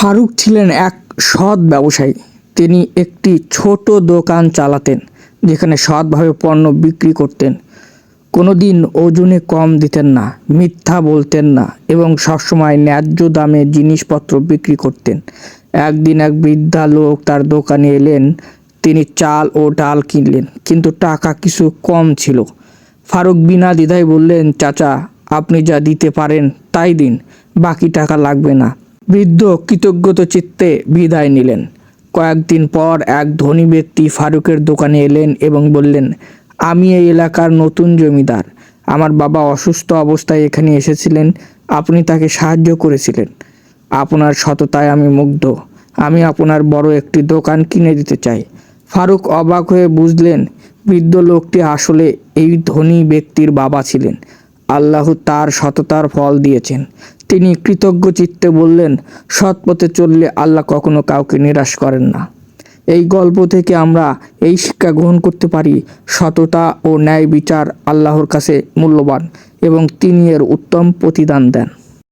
ফারুক ছিলেন এক সৎ ব্যবসায়ী। তিনি একটি ছোট দোকান চালাতেন, যেখানে সৎভাবে পণ্য বিক্রি করতেন। কোনো দিন ওজনে কম দিতেন না, মিথ্যা বলতেন না এবং সবসময় ন্যায্য দামে জিনিসপত্র বিক্রি করতেন। একদিন এক বৃদ্ধা লোক তার দোকানে এলেন, তিনি চাল ও ডাল কিনলেন, কিন্তু টাকা কিছু কম ছিল। ফারুক বিনা দ্বিধায় বললেন, চাচা, আপনি যা দিতে পারেন তাই দিন, বাকি টাকা লাগবে না। বৃদ্ধ কৃতজ্ঞত চিত্তে বিদায় নিলেন। কয়েকদিন পর এক ধনী ব্যক্তি ফারুকের দোকানে এলেন এবং বললেন, আমি এই এলাকার নতুন জমিদার। আমার বাবা অসুস্থ অবস্থায় এখানে এসেছিলেন। আপনি তাকে সাহায্য করেছিলেন। আপনার সততায় আমি মুগ্ধ। আমি আপনার বড় একটি দোকান কিনে দিতে চাই। ফারুক অবাক হয়ে বুঝলেন, বৃদ্ধ লোকটি আসলে এই ধনী ব্যক্তির বাবা ছিলেন। আল্লাহ তার সততার ফল দিয়েছেন। তিনি কৃতজ্ঞ চিত্তে বললেন সৎ পথে চললে আল্লাহ কখনো কাউকে নিরাশ করেন না। এই গল্প থেকে আমরা এই শিক্ষা গ্রহণ করতে পারি, সততা ও ন্যায় বিচার আল্লাহর কাছে মূল্যবান এবং তিনি এর উত্তম প্রতিদান দেন।